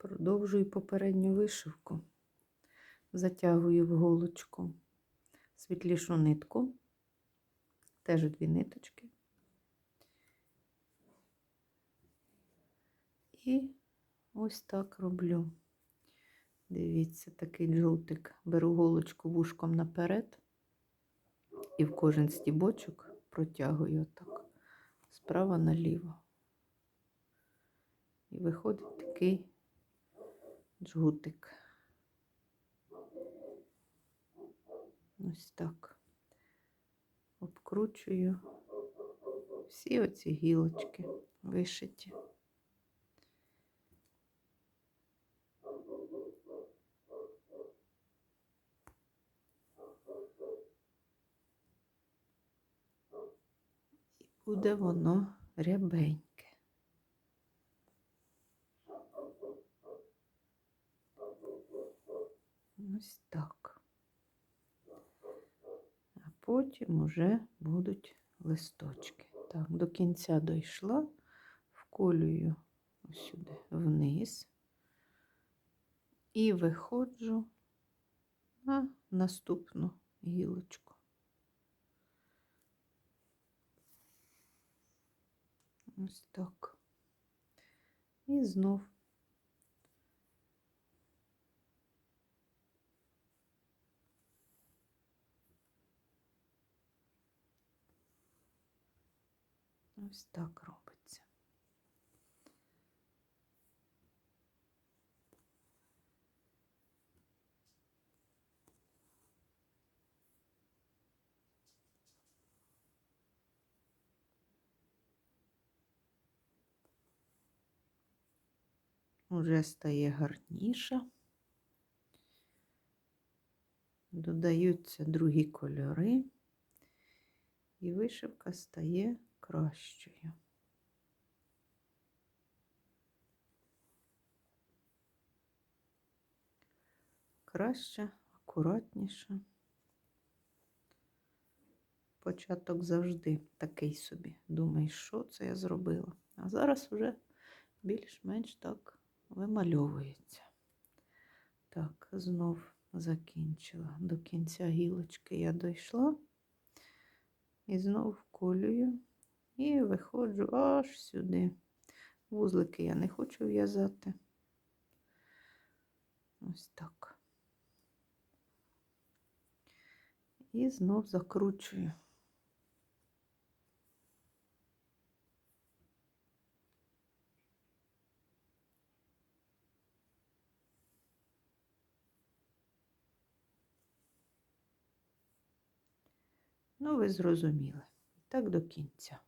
Продовжую попередню вишивку. Затягую в голочку світлішу нитку, теж дві ниточки. І ось так роблю. Дивіться, такий джутик. Беру голочку вушком наперед і в кожен стібочок протягую отак справа наліво. І виходить такий джгутик. Ось так. Обкручую всі оці гілочки вишиті. Буде воно рябеньке. Ось так. А потім уже будуть листочки. Так, до кінця дійшла, вколюю сюди вниз і виходжу на наступну гілочку. Ось так. І знов Ось так робиться. Уже стає гарніша. Додаються другі кольори, і вишивка стає кращою. Краще, акуратніше. Початок завжди такий собі. Думаєш, що це я зробила? А зараз вже більш-менш так вимальовується. Так, знов закінчила. До кінця гілочки я дійшла і знов вколюю і виходжу аж сюди. Вузлики я не хочу в'язати. Ось так. І знов закручую. Ну, ви зрозуміли. Так до кінця.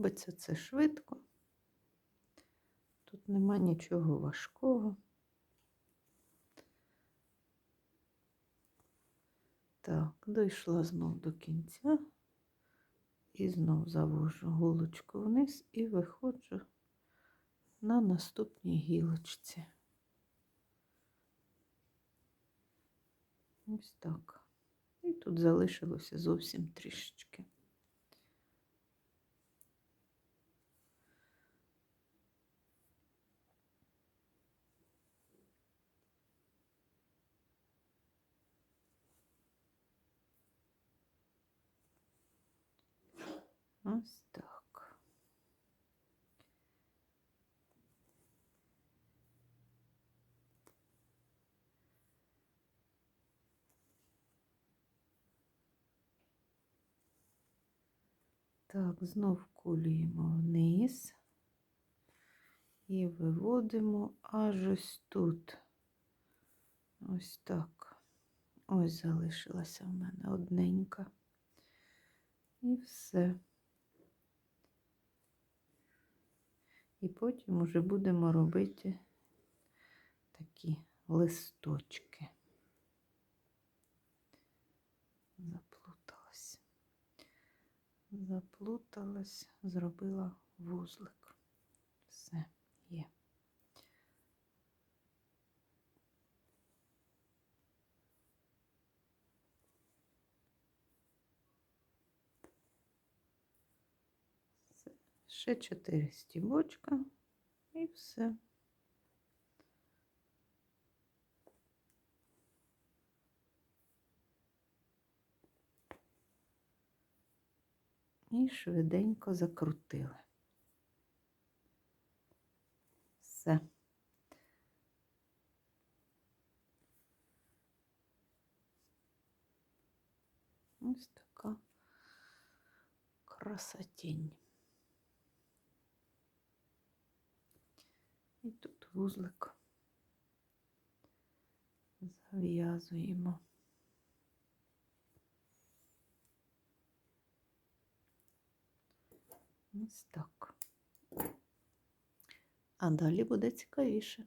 Робиться це швидко. Тут нема нічого важкого. Так, дійшла знов до кінця і знов завожу голочку вниз і виходжу на наступній гілочці. Ось так. І тут залишилося зовсім трішечки. Ось так. Так, знов кулюємо вниз і виводимо аж ось тут. Ось так. Ось залишилася в мене одненька. І все. І потім вже будемо робити такі листочки. Заплуталась. Заплуталась, зробила вузлик. Все є. Ще 4 стібочка і все. І швиденько закрутили. Все. Ось така красотень. І тут вузлик зав'язуємо. Ось так. А далі буде цікавіше.